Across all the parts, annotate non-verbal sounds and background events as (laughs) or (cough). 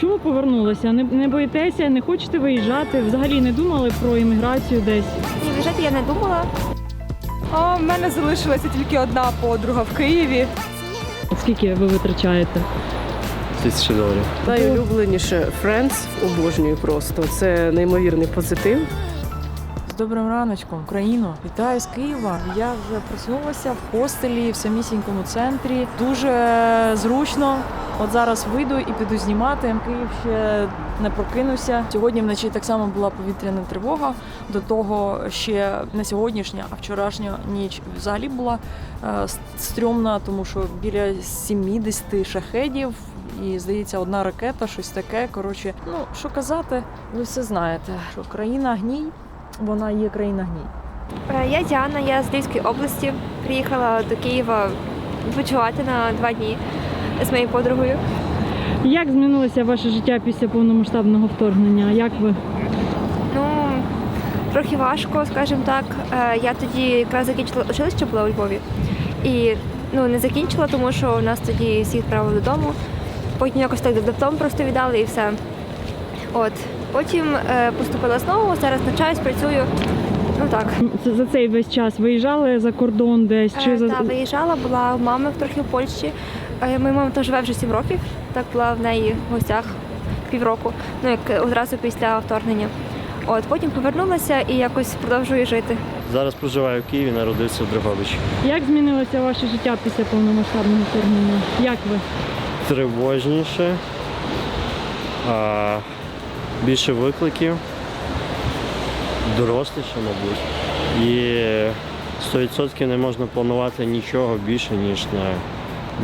Чому повернулися? Не, не боїтеся, не хочете виїжджати? Взагалі не думали про імміграцію десь? Ні, виїжджати я не думала. А в мене залишилася тільки одна подруга в Києві. Скільки ви витрачаєте? Тисячі доларів. Найулюбленіше Friends обожнюю просто. Це неймовірний позитив. Добрим раночком, Україно! Вітаю з Києва. Я вже проснулася в хостелі в самісінькому центрі. Дуже зручно. От зараз вийду і піду знімати. Київ ще не прокинувся. Сьогодні вночі так само була повітряна тривога. До того ще не сьогоднішня, а вчорашня ніч взагалі була е, стрьомна, тому що біля 70 шахедів. І здається, одна ракета, щось таке. Коротше, ну що казати, ви все знаєте, що країна гній, вона є країна гній. Е, Я Діана, я з Львівської області. Приїхала до Києва відпочивати на два дні з моєю подругою. Як змінилося ваше життя після повномасштабного вторгнення? Як ви? Ну, трохи важко, скажімо так. Е, Я тоді якраз закінчила училище була у Львові. І ну, не закінчила, тому що нас тоді всіх відправили додому. Потім якось так диплом просто віддали і все. От. Потім е, поступила знову, зараз навчаюсь, працюю. Ну так. Це за цей весь час виїжджали за кордон десь? Чи Е, за Та, виїжджала, була у мами трохи в Польщі. Е, Моя мама там живе вже 7 років. Так була в неї в гостях півроку, ну як одразу після вторгнення. От потім повернулася і якось продовжую жити. Зараз проживаю в Києві, народився в Дрогобичі. як змінилося ваше життя після повномасштабного вторгнення? Як ви? Тривожніше, а, більше викликів, доросліше, мабуть. І 100% не можна планувати нічого більше, ніж на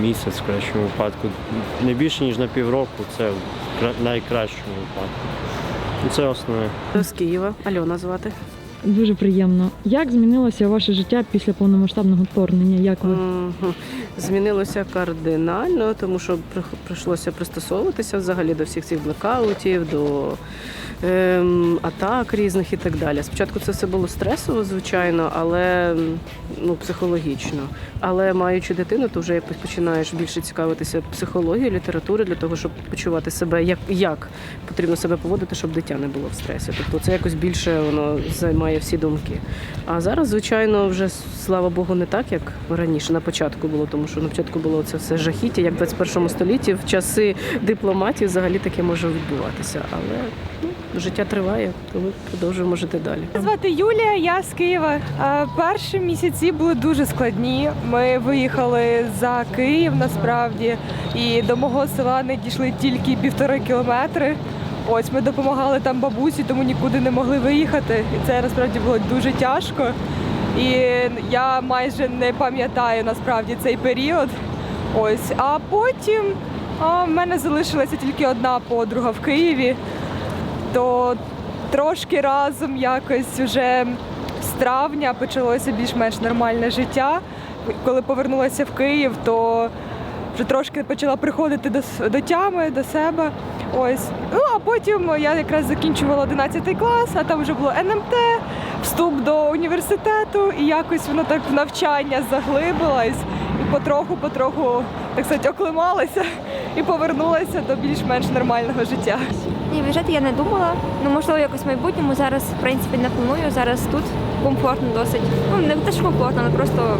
місяць в кращому випадку. Не більше, ніж на півроку, це в найкращому випадку. Це основне. З Києва Альона звати. Дуже приємно. Як змінилося ваше життя після повномасштабного вторгнення? Як ви? Змінилося кардинально, тому що прийшлося пристосовуватися взагалі до всіх цих блекаутів, до ем, атак різних і так далі. Спочатку це все було стресово, звичайно, але ну, психологічно. Але маючи дитину, то вже починаєш більше цікавитися психологією, літературою для того, щоб почувати себе, як, як потрібно себе поводити, щоб дитя не було в стресі. Тобто це якось більше воно займає всі думки. А зараз, звичайно, вже слава Богу, не так, як раніше на початку було, тому що на початку було це все жахіття, як в 21 столітті, в часи дипломатії взагалі таке може відбуватися. Але ну, життя триває, то ми продовжуємо жити далі. Звати Юлія, я з Києва. Перші місяці були дуже складні. Ми виїхали за Київ насправді, і до мого села не дійшли тільки півтори кілометри. Ось ми допомагали там бабусі, тому нікуди не могли виїхати. І це насправді було дуже тяжко. І я майже не пам'ятаю насправді цей період. Ось, а потім а, в мене залишилася тільки одна подруга в Києві. То трошки разом якось вже з травня почалося більш-менш нормальне життя. Коли повернулася в Київ, то вже трошки почала приходити до, до тями, до себе. Ось. Ну а потім я якраз закінчувала 11 клас, а там вже було НМТ, вступ до університету, і якось воно так в навчання заглибилось і потроху-потроху, так сказати, оклималася і повернулася до більш-менш нормального життя. Ні, виїжджати я не думала. Ну, можливо, якось в майбутньому зараз, в принципі, не планую. Зараз тут комфортно досить. Ну, не те, що комфортно, але просто.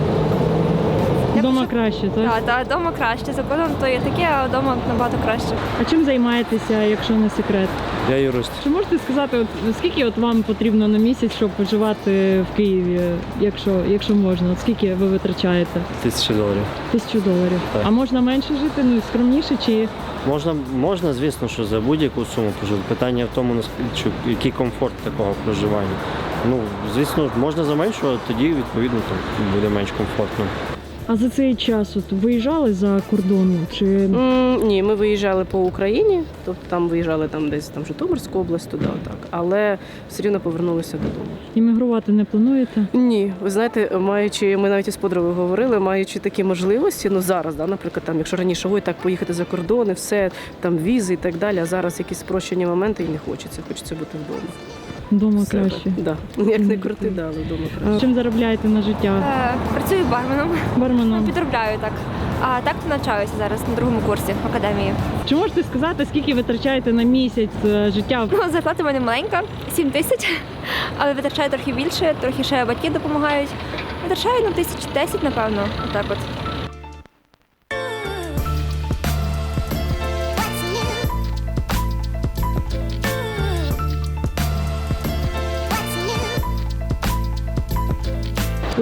Дома Якось- краще, так? Так, так, вдома краще. За кордоном то є таке, а вдома набагато краще. А чим займаєтеся, якщо не секрет? Я юрист. Чи можете сказати, от скільки от вам потрібно на місяць, щоб проживати в Києві, якщо, якщо можна? От скільки ви витрачаєте? Тисячі доларів. Тисячу доларів. Так. А можна менше жити, ну скромніше чи Можна, можна, звісно, що за будь-яку суму прожити. Питання в тому, чи- який комфорт такого проживання. Ну, звісно, можна заменшувати, тоді відповідно там буде менш комфортно. А за цей час от виїжджали за кордон? Чи М, Ні, ми виїжджали по Україні, тобто там виїжджали там десь там Житомирську область, туди, отак. Але все рівно повернулися додому. іммігрувати не плануєте? Ні, ви знаєте, маючи, ми навіть із подругою говорили, маючи такі можливості, ну зараз, да, наприклад, там, якщо раніше ой, так поїхати за кордон, і все там візи і так далі, а зараз якісь спрощені моменти і не хочеться. Хочеться бути вдома. Вдома В себе. краще. Да. (laughs) Як не крути, да, але вдома краще. А чим заробляєте на життя? Е, працюю барменом. Ну, Барменом. підробляю так. А так навчаюся зараз на другому курсі в академії. Чи можете сказати, скільки витрачаєте на місяць е, життя? Ну, зарплата в мене маленька, 7 тисяч, але витрачаю трохи більше, трохи ще батьки допомагають. Витрачаю ну, тисяч 10, напевно, отак от.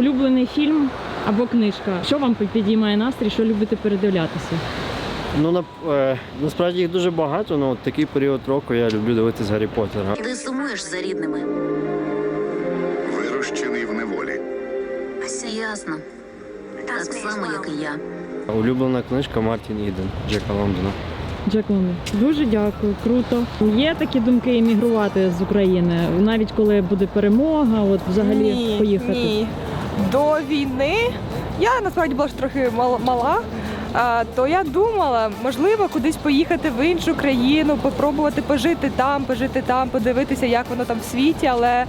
Улюблений фільм або книжка? Що вам підіймає настрій, що любите передивлятися? Ну, на, е, насправді їх дуже багато, але от такий період року я люблю дивитись Гаррі Поттера. Ти сумуєш за рідними. Вирощений в неволі. Все ясно. Так само, як і я. Улюблена книжка Мартін Іден Джека Лондона. Джек Лондон. Дуже дякую, круто. Є такі думки емігрувати з України, навіть коли буде перемога, от взагалі ні, поїхати. Ні. До війни я насправді була ж трохи мал- мала. То я думала, можливо, кудись поїхати в іншу країну, попробувати пожити там, пожити там, подивитися, як воно там в світі. Але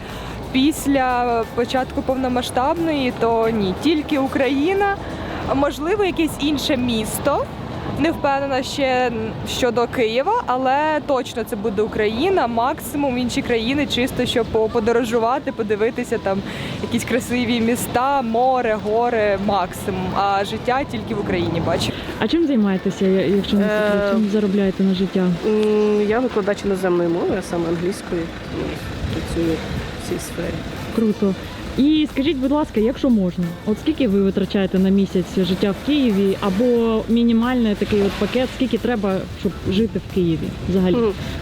після початку повномасштабної, то ні, тільки Україна, можливо, якесь інше місто. Не впевнена ще щодо Києва, але точно це буде Україна, максимум інші країни, чисто щоб по- подорожувати, подивитися там якісь красиві міста, море, гори, максимум. А життя тільки в Україні бачу. А чим займаєтеся, якщо не секрет? Е, Чим заробляєте на життя? Я викладач іноземної мови, а саме англійської. Працюю в цій сфері. Круто. І скажіть, будь ласка, якщо можна, от скільки ви витрачаєте на місяць життя в Києві, або мінімальний такий от пакет, скільки треба, щоб жити в Києві взагалі?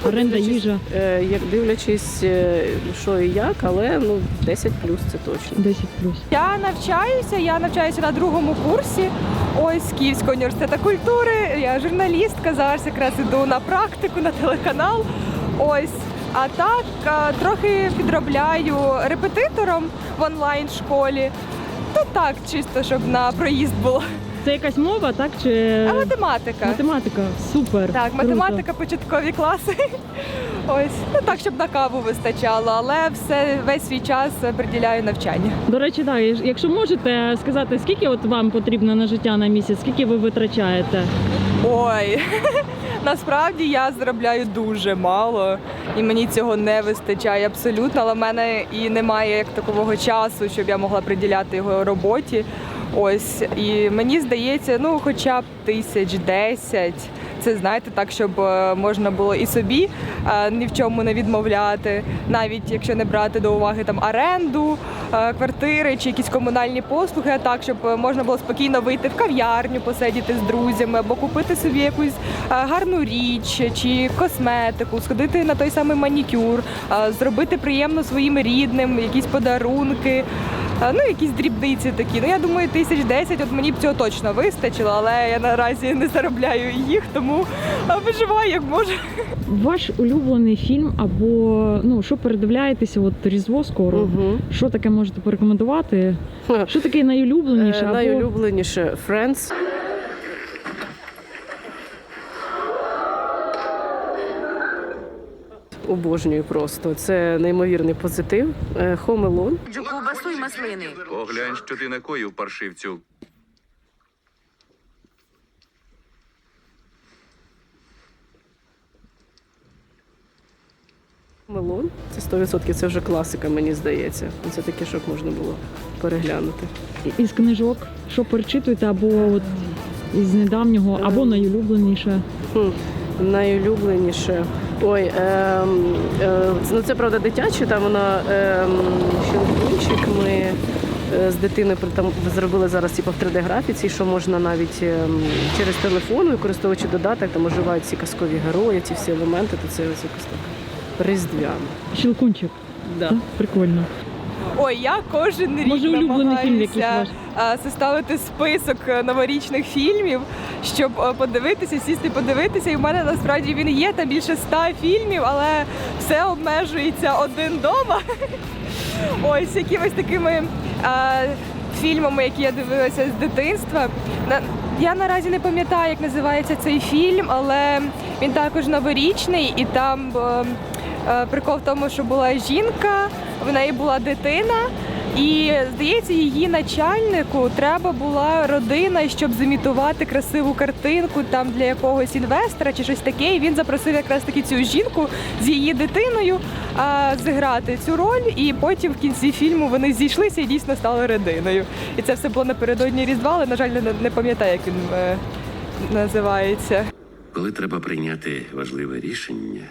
Оренда, Дивлячись, їжа е, Як дивлячись, е, що і як, але ну 10 плюс це точно. 10 плюс. Я навчаюся, я навчаюся на другому курсі. Ось Київського університету культури. Я журналістка, зараз якраз іду на практику на телеканал. Ось. А так трохи підробляю репетитором в онлайн школі. То так, чисто, щоб на проїзд було. Це якась мова, так? Чи А математика. математика? Супер. Так, Круто. математика, початкові класи. Ось, ну так, щоб на каву вистачало, але все весь свій час приділяю навчанню. До речі, так, якщо можете сказати, скільки от вам потрібно на життя на місяць, скільки ви витрачаєте? Ой, (laughs) насправді я заробляю дуже мало, і мені цього не вистачає абсолютно. Але в мене і немає як такового часу, щоб я могла приділяти його роботі. Ось і мені здається, ну хоча б тисяч десять. Це знаєте, так, щоб е, можна було і собі е, ні в чому не відмовляти, навіть якщо не брати до уваги там оренду, е, квартири чи якісь комунальні послуги, так, щоб можна було спокійно вийти в кав'ярню, посидіти з друзями або купити собі якусь гарну річ чи косметику, сходити на той самий манікюр, зробити приємно своїм рідним, якісь подарунки. Е, Ну, якісь дрібниці такі. Ну, я думаю, тисяч десять, от мені б цього точно вистачило, але я наразі не заробляю їх, тому е, виживаю як можу. Ваш улюблений фільм або ну що передивляєтеся? От різдво скоро. Угу. Що таке можете порекомендувати? Що таке найулюбленіше? або... Найулюбленіше Friends. Обожнюю просто. Це неймовірний позитив. Е, Home Ковбасу й маслини. Поглянь, що ти накоїв паршивцю. Мелон. Це 100% це вже класика, мені здається. Це таке, щоб можна було переглянути. із книжок, що перечитуєте, або от із недавнього, або найулюбленіше. Хм, найулюбленіше. Ой, ем, е, ну це правда дитяче, там вона ем, щелкунчик. Ми е, з дитиною там зробили зараз типу, в 3D-графіці, що можна навіть ем, через телефон, використовуючи додаток, там оживають ці казкові герої, ці всі елементи, то це ось якось так різдвяно. Щелкунчик. Да. Прикольно. Ой, я кожен рік Може, улюблений фільм якийсь намагаюся а, составити список е, новорічних фільмів, щоб е, подивитися, сісти подивитися. І в мене насправді він є там більше ста фільмів, але все обмежується один дома. (laughs) Ось якимись такими а, фільмами, які я дивилася з дитинства. На- Я наразі не пам'ятаю, як називається цей фільм, але він також новорічний, і там е, е, прикол в тому, що була жінка, в неї була дитина. І здається, її начальнику треба була родина, щоб зімітувати красиву картинку там для якогось інвестора чи щось таке. І він запросив якраз таки цю жінку з її дитиною а, зіграти цю роль. І потім в кінці фільму вони зійшлися і дійсно стали родиною. І це все було напередодні Різдва, але на жаль, не, не пам'ятаю, як він е, називається. Коли треба прийняти важливе рішення,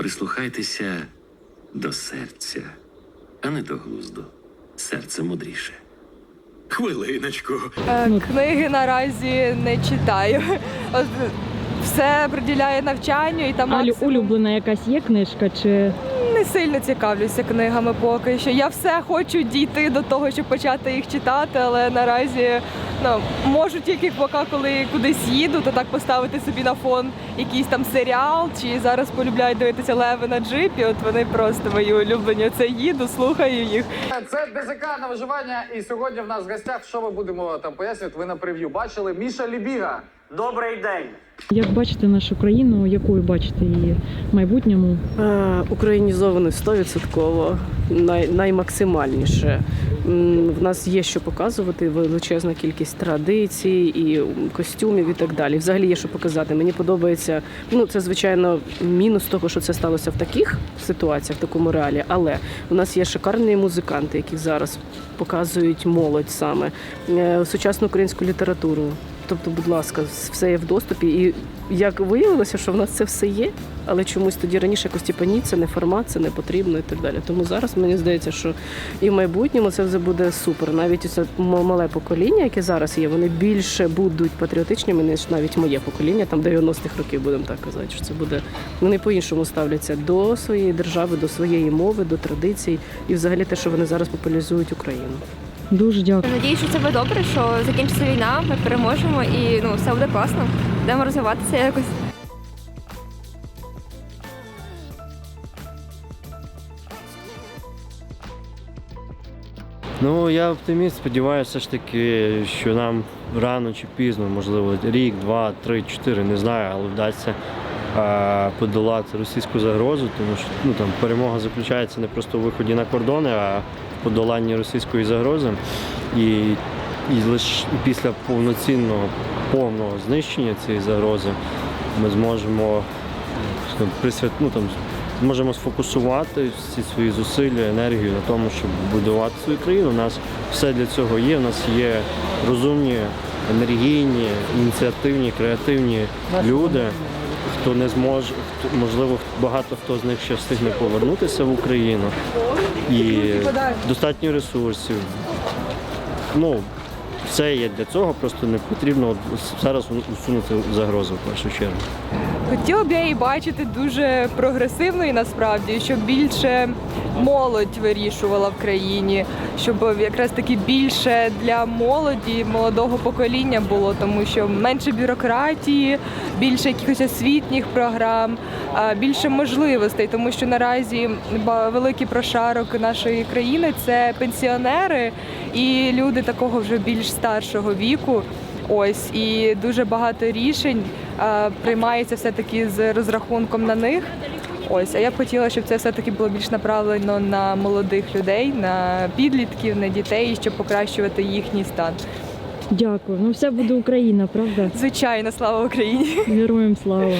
прислухайтеся до серця, а не до глузду. Серце мудріше. Хвилиночку. Е. Книги наразі не читаю. От, все приділяє навчанню і там А максимум улюблена якась є книжка чи не сильно цікавлюся книгами поки що. Я все хочу дійти до того, щоб почати їх читати, але наразі ну, можу тільки поки коли кудись їду, то так поставити собі на фон якийсь там серіал, чи зараз полюбляють дивитися леви на джипі. От вони просто мої улюблені. Це їду, слухаю їх. Це ДЗК на виживання. І сьогодні в нас в гостях, що ми будемо там пояснювати, ви на прев'ю бачили. Міша Лібіга. Добрий день. Як бачите нашу країну, якою бачите її в майбутньому? Е, Українізований 100%, най, наймаксимальніше. В нас є що показувати, величезна кількість традицій і костюмів і так далі. Взагалі є що показати. Мені подобається. Ну це звичайно мінус того, що це сталося в таких ситуаціях, в такому реалі. Але у нас є шикарні музиканти, які зараз показують молодь саме е, сучасну українську літературу. Тобто, будь ласка, все є в доступі. І як виявилося, що в нас це все є, але чомусь тоді раніше якось типу, ні, це не формат, це не потрібно і так далі. Тому зараз мені здається, що і в майбутньому це вже буде супер. Навіть це мале покоління, яке зараз є, вони більше будуть патріотичними, ніж навіть моє покоління, там 90-х років, будемо так казати. Що це буде вони по-іншому ставляться до своєї держави, до своєї мови, до традицій і взагалі те, що вони зараз популяризують Україну. Дуже дякую. Надіюсь, що це буде добре, що закінчиться війна, ми переможемо і ну все буде класно. Будемо розвиватися якось. Ну, я оптиміст, сподіваюся, все ж таки, що нам рано чи пізно, можливо, рік, два, три, чотири, не знаю, але вдасться е, подолати російську загрозу, тому що ну, там, перемога заключається не просто у виході на кордони, а подоланні російської загрози. І, і лише після повноцінного повного знищення цієї загрози ми зможемо ну, там, зможемо сфокусувати всі свої зусилля, енергію на тому, щоб будувати свою країну. У нас все для цього є. У нас є розумні, енергійні, ініціативні, креативні люди. Хто не зможе, можливо, багато хто з них ще встигне повернутися в Україну. І достатньо ресурсів. Ну, все є для цього, просто не потрібно зараз усунути загрозу в першу чергу. Хотіла б я її бачити дуже прогресивною насправді, щоб більше молодь вирішувала в країні, щоб якраз таки більше для молоді, молодого покоління було, тому що менше бюрократії, більше якихось освітніх програм, більше можливостей, тому що наразі великий прошарок нашої країни це пенсіонери і люди такого вже більш старшого віку. Ось і дуже багато рішень е, приймається все-таки з розрахунком на них. Ось, а я б хотіла, щоб це все-таки було більш направлено на молодих людей, на підлітків, на дітей, щоб покращувати їхній стан. Дякую. Ну все буде Україна, правда? Звичайно, слава Україні! Героям слава.